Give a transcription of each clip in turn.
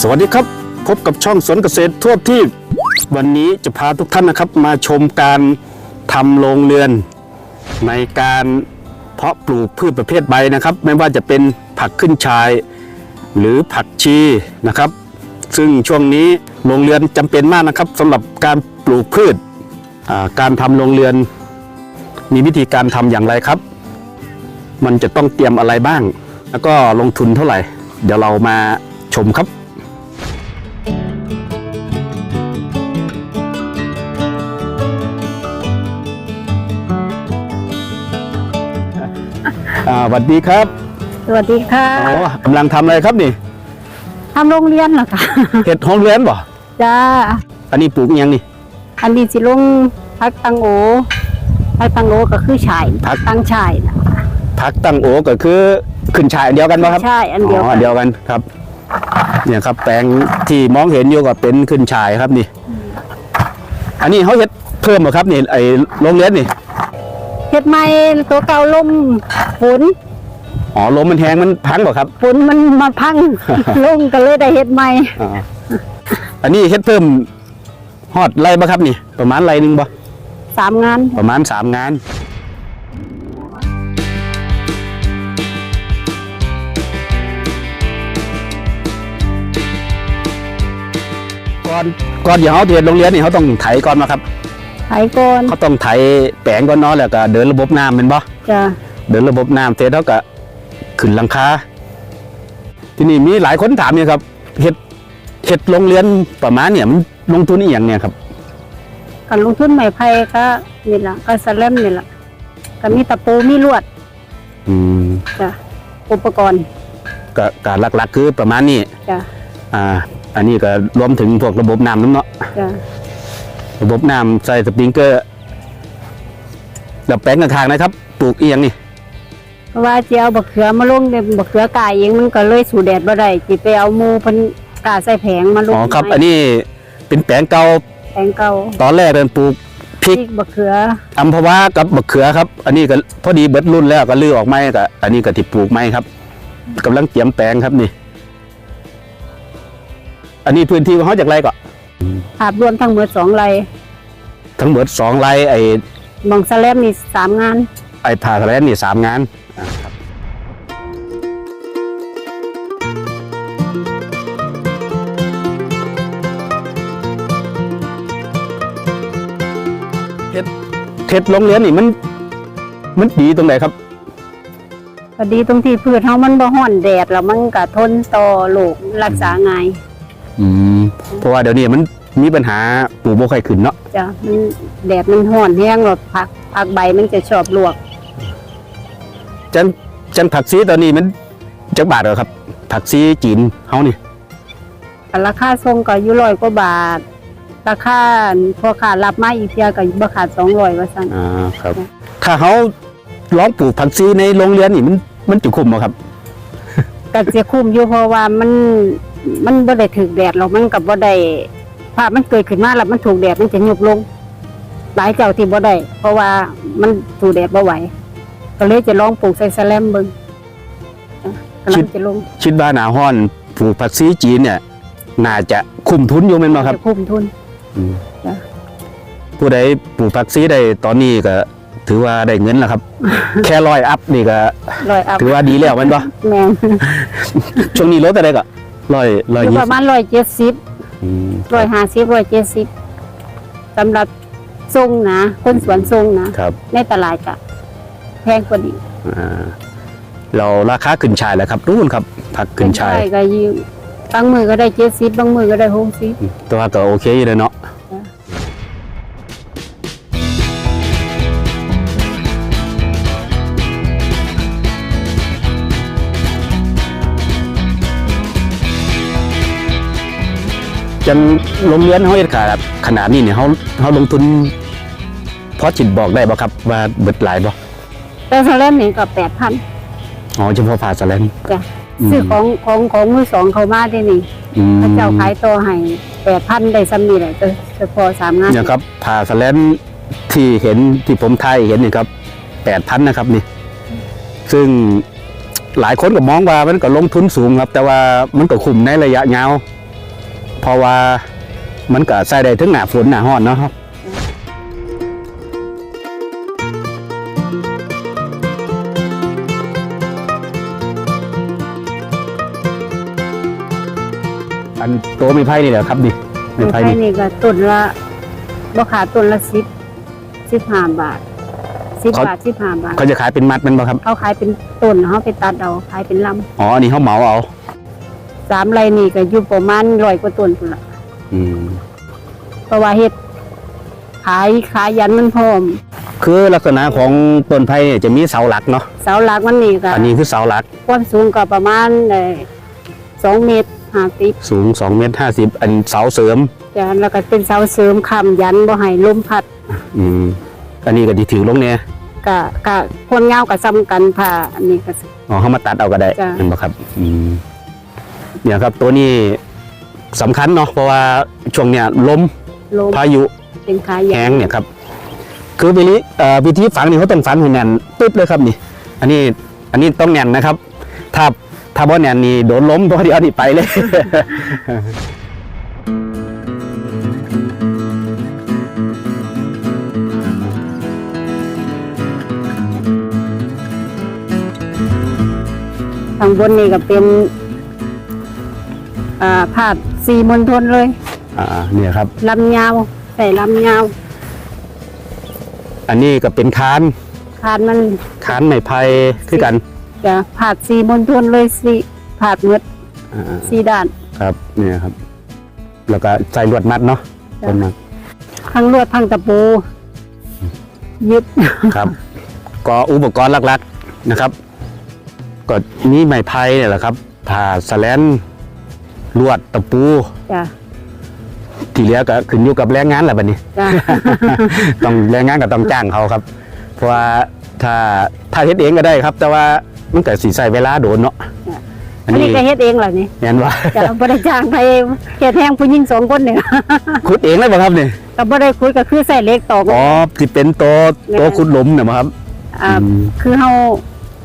สวัสดีครับ พบกับช่องสวนเกษตรทั่วที่ วันนี้จะพาทุกท่านนะครับ มาชมการทำโรงเรือน ในการเพาะปลูกพืชประเภทใบนะครับ ไม่ว่าจะเป็นผักขึ้นชาย หรือผักชีนะครับ ซึ่งช่วงนี้โรงเรือนจำเป็นมากนะครับสำหรับการปลูกพืชการทำโรงเรือน มีวิธีการทำอย่างไรครับ มันจะต้องเตรียมอะไรบ้าง แล้วก็ลงทุนเท่าไหร่ เดี๋ยวเรามาชมครับ อ่าสวัสดีครับสวัสดีค่ะอ๋อกำลังทำอะไรครับนี่ทำโรงเรียนเหรอคะเห็ดห้องเรือนบ่จ้าอันนี้ปลูกอิหยังนี่ อันนี้สิลงพักตังโอพักตังโอก็คือชายพัก ตังชายนะพักตั้งโอก็คือขึ้นชายอันเดียวกันป่ะครับ ใช่อันเดียวอ๋อกัอันนเดียวกันครับ เนี่ยครับ แปลงที่มองเห็นอยู่ก็เป็นขึ้นชายครับนี่ อันนี้เขาเห็ดเพิ่มเหรอครับนี่ไอ้โรงเรือนนี่ เฮ็ดไม้ตัวเก่าล่มฝนอ๋อลมมันแห้งมันพังเหรอครับฝนมันมาพัง ลงก็เลยได้เฮ็ดใหม่อ๋ออันนี้เฮ็ดเพิ่มฮอดไรบ่ครับนี่ ประมาณไรหนึ่งบ่สามงาน ประมาณสามงาน ก่อนก่อนอย่าเขาเรียนโรงเรียนนี่เขาต้องไถก่อนมาครับ ไถก่อนเขาต้องไถแปลงก่อนเนาะแล้วก็เดินระบบน้ำเป็นบ่จ้าเดินระบบน้ำเสร็จแล้วก็ขึ้นหลังคาที่นี่มีหลายคนถามเนี่ยครับเฮ็ดเฮ็ดโรงเรียนประมาณเนี่ยมันลงทุนอีหยังเนี่ยครับกันลงทุนไม้ไผ่ก็นี่ล่ะก็สแลมนี่ล่ะก็มีตะปูมีลวด อืมจ้ะอุปกรณ์ก็การหลักๆคือประมาณนี้จ้ะอ่า อันนี้ก็รวมถึงพวกระบบน้ำน้ำเนาะจ้ะ ระบบน้ำใส่สปริงเกอร์แล้วแปลงข้างๆนะครับ ปลูกเอียงนี่เพราะว่าสิเอาบักเขือมาลงเนี่ยบักเขือกายเองมันก็เลยสู่แดดบ่ได้สิไปเอาหมูเพิ่นกาใส่แผงมาลงอ๋อครับไม้อันนี้เป็นแปลงเก่าแผงเก่าตอนแรกเป็นปลูกพริกพริกบักเขืออัมพวากับมะเขือครับ อันนี้ก็พอดีเบิดรุ่นแล้วก็ลื้อออกไม้ก็อันนี้ก็ที่ปลูกไม้ครับกำลังเตรียมแปลงครับนี่ อันนี้พื้นที่ของเขาจากไรก็ ภาพรวมทั้งหมดสองไร่ทั้งหมดสองไร่ไอ้มองสแลมนี่สามงาน ไอ้ผ่าทะเลนี่สามงานอ่าครับเฮ็ดเฮ็ดโรงเรียนนี่มัน มันดีตรงไหนครับ พอดีตรงที่พืชเฮามันบ่ฮ้อนแดดแล้วมันก็ทนต่อโรครักษาง่าย อืม เพราะว่าเดี๋ยวนี้มันมีปัญหาปลูกบ่ค่อยขึ้นเนาะจ้ะมันแดดมันฮ้อนแห้งแล้วผักผักใบมันจะชอบลวกจันจันผักซีตอนนี้มันจักบาทเหรอครับ ผักซีจีนเฮานี่ราคาส่งก็อยู่ร้อยกว่าบาท ราคาพอขารับมาอีกเที่ยก็บ่ขาด200ว่าซั่นอ่าครับ ถ้าเฮาลองปลูกผักซีในโรงเรียนนี่มันมันจะคุ้มบ่ครับก็สิคุ้มอยู่เพราะว่ามัน มันบ่ได้ถึกแดดหรอกมันก็บ่ได้ภาพมันเกิดขึ้นมาแล้วมันถูกแดดมันจะยุบลง หลายเจ้าที่บ่ได้เพราะว่ามันถูกแดดบ่ไหว ก็เลยจะลองปลูกใส่แสแลมเบิ่งจ้ะกำลังจะลงคิดว่าหนาฮ้อนปลูกผักซีจีนเนี่ย น่าจะคุ้มทุนอยู่แม่นบ่ครับจะคุ้มทุนอืมจ้ะผู้ใดปลูกผักซีได้ตอนนี้ก็ถือว่าได้เงินแล้วครับ แค่ร้อยอัพนี่ก็ร้อยอัพถือว่าดีแล้วแม่นบ่แม่นช่วงนี้ลดอะไรก็ ร้อยร้อยอยู่ยี่ปสิระบมาณร้อยเจ็ดสิบอืมร้อยห้าสิบร้อยเจ็ดสิบสำหรับทรงนะ คนสวนทรงนะ ครับในตลาดก็แพงกว่านี้อ่าเราราคาขึ้นชายแล้วครับนู่นครับผักขึ้นชายใก็ยืมบางมือก็ได้เจ็ดสิบบางมือก็ได้หกสิบแต่ว่าก็โอเคอยู่เลยเนาะ จ้ะจันโรงเรียนเขาเฮ็ดขาดขนาดนี้เนี่ยเขาเขาลงทุนพอจิตบอกได้บ่ครับว่าเบิดหลายบ่แต่สแลมนี่ก็แปดพันอ๋อเฉพาะผ่าสแลนจ้ะอืมซื้อของของของมือสองเขามาที่นี่อืมพระเจ้าขายตัวให้แปดพันได้ซ้ำนี่แหละเฉพาะสามงานเนี่ยครับผ่าสแลนที่เห็นที่ผมทายเห็นนี่ครับแปดพันนะครับนี่ ซึ่งหลายคนก็มองว่ามันก็ลงทุนสูงครับ แต่ว่ามันก็คุ้มในระยะยาวจ เพราะว่ามันก็ใส่ได้ถึงหน้าฝนหน้าร้อนเนาะครับอันโตไม่ไผ่นี่แหละครับดิไม่ไม้ไผ่ไผ่นี่นี่ก็ต้นละบ่ขาต้นละสิบสิบห้าบาทสิบบาทสิบห้าบาทเขาจะขายเป็นมัดแมันบ่ครับเขาขายเป็นต้นเขาไปตัดเอาขายเป็นลอ๋ออันนี้เขาเหมาเอาำ สามไรนี่ก็อยู่ประมาณร้อยกว่าต้นพุ่นละอืมเพราะว่าเฮ็ดขายขายยันมันพร้อม คือลักษณะของต้นไผ่เนี่ยจะมีเสาหลักเนาะเสาหลักมันนี่ก็อันนี้คือเสาหลักความสูงก็ประมาณเอ่อสองเมตรห้าสิบสูง2เมตร50 อันเสาเสริม จ้ะแล้วก็เป็นเสาเสริมค้ำยันบ่ให้ลมพัดอืมอันนี้ก็ดีถือลงเนี่ยกะกะคนเงากับซ้ำกันผ่าอันนี้ก็ อ๋อเขามาตัดเอาก็ได้จ้ะเห็นบ่ครับ อืม เนี่ยครับตัวนี้สำคัญเนาะเพราะว่าช่วงเนี้ยลมลมพายุเป็นขาแห้ยางเนี่ยครับคือวิธีเอ่อวิธีฝังนี่เขาต้องฝังให้แน่นปึ๊บเลยครับนี่ อันนี้อันนี้ต้องแน่นนะครับ ถ้าถ้าบ่แน่นนี่โดนล้มตัวเดียวนี่ไปเลย ข้างบนนี่ก็เป็น อ่าผาดสีมณฑลเลยอ่าเนี่ยครับ ลำยาวใส่ลำยาวอันนี้ก็เป็นคานผาดมันคานไม้ไผ่คือกันจะผาดสีมณฑลเลยสีผาดหมืดอ่าสีด้าน ครับเนี่ยครับ แล้วก็ใส่ลวดมัดเนาะจ้ะลวดมัดทั้งลวดทั้งตะปูยึดครับ ก็อุปกรณ์หลักๆนะครับ ก็มีไม้ไผ่เนี่ยแหละครับผ่าสแลน ลวดตะปู จ้ะ ที่เหลือก็ขึ้นอยู่กับแรงงานแหละบัดนี้ จ้ะ ต้องแรงงานก็ต้องจ้างเขาครับ เพราะว่าถ้าถ้าเฮ็ดเองก็ได้ครับ แต่ว่ามันก็สิใช้เวลาโดนเนาะจ้ะ อัอันนนี้นี้ก็เฮ็ดเองเหรอนี่แม่นว่าจะบ่ได้จ้างไปเฮ็ดแห้งผู้หญิงสองคนเนี่ยขุดเองเลยบ่ครับนี่ก็บ่ได้คุยก็คือใส่เหล็กตอกอ๋อที่เป็นโตะโตะขุดหลุมเนี่ยบ่ครับ อ่าอืม คือเฮา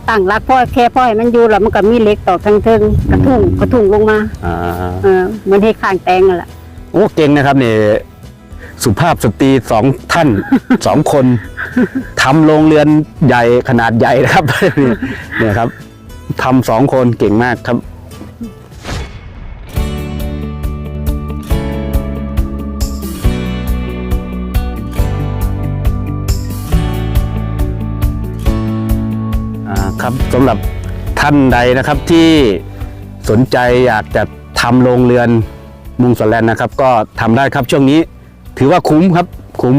ตั้งรักพ่อแค่พ่อให้มันอยู่แล้วมันก็มีเหล็กตอกทั้งเทิงกระทุ่งกระทุ่งลงมาอ่าเออเหมือนเฮ็ดข้างแตงนั่นแหละโอ้เก่งนะครับนี่สุภาพสตรีสองท่าน สองคนทำโรงเรือนใหญ่ขนาดใหญ่นะครับ เนี่ยครับทำสองคนเก่งมากครับ อ่าครับสำหรับท่านใดนะครับที่สนใจอยากจะทำโรงเรือนมุงสแลนนะครับ ก็ทำได้ครับช่วงนี้ ถือว่าคุ้มครับคุ้ม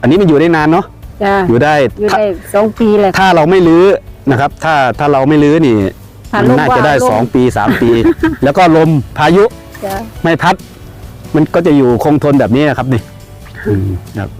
อันนี้มันอยู่ได้นานเนาะจ้าอยู่ได้อยู่ถ้าได้สองปีเลย ถ้าเราไม่รื้อนะครับ ถ้าถ้าเราไม่รื้อนี่ถ้ามันลมน่าว่าจะได้ลม สองปีสามปี แล้วก็ลมพายุ จ้าไม่พัด มันก็จะอยู่คงทนแบบนี้นะครับนี่อืมครับ